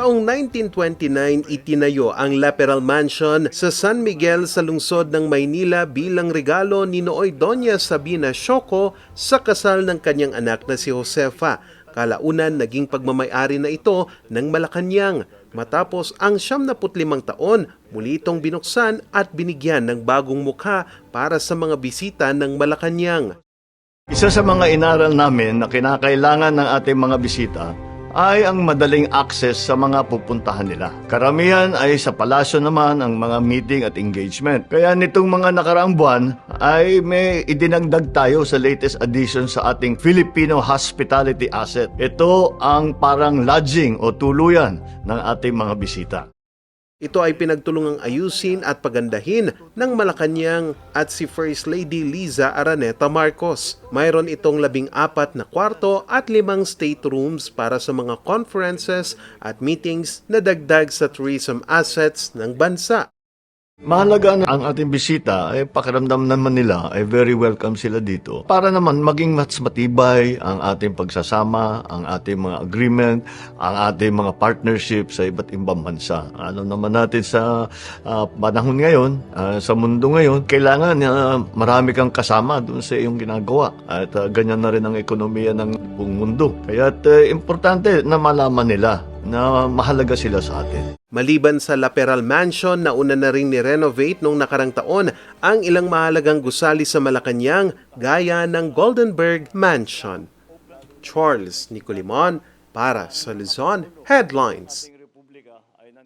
Taong 1929 itinayo ang Laperal Mansion sa San Miguel sa lungsod ng Maynila bilang regalo ni Nooy Doña Sabina Shoco sa kasal ng kanyang anak na si Josefa. Kalaunan naging pagmamayari na ito ng Malacanang. Matapos ang 75 taon, muli itong binuksan at binigyan ng bagong mukha para sa mga bisita ng Malacanang. Isa sa mga inaral namin na kinakailangan ng ating mga bisita ay ang madaling access sa mga pupuntahan nila. Karamihan ay sa palasyo naman ang mga meeting at engagement. Kaya nitong mga nakaraang buwan ay may idinagdag tayo sa latest addition sa ating Filipino Hospitality Asset. Ito ang parang lodging o tuluyan ng ating mga bisita. Ito ay pinagtulungang ayusin at pagandahin ng Malacanang at si First Lady Liza Araneta Marcos. Mayroon itong labing apat na kwarto at limang staterooms para sa mga conferences at meetings na dagdag sa tourism assets ng bansa. Mahalaga na ang ating bisita ay pakiramdam naman nila ay very welcome sila dito para naman maging mas matibay ang ating pagsasama, ang ating mga agreement, ang ating mga partnership sa iba't ibang bansa. Ano naman natin sa ah, panahon ngayon, ah, sa mundo ngayon, kailangan na marami kang kasama doon sa iyong ginagawa at ah, ganyan na rin ang ekonomiya ng buong mundo. Kaya importante na malaman nila na mahalaga sila sa atin. Maliban sa Laperal Mansion na una na rin ni-renovate noong nakarang taon ang ilang mahalagang gusali sa Malacanang gaya ng Goldenberg Mansion. Charles Nicolimon para sa Luzon Headlines.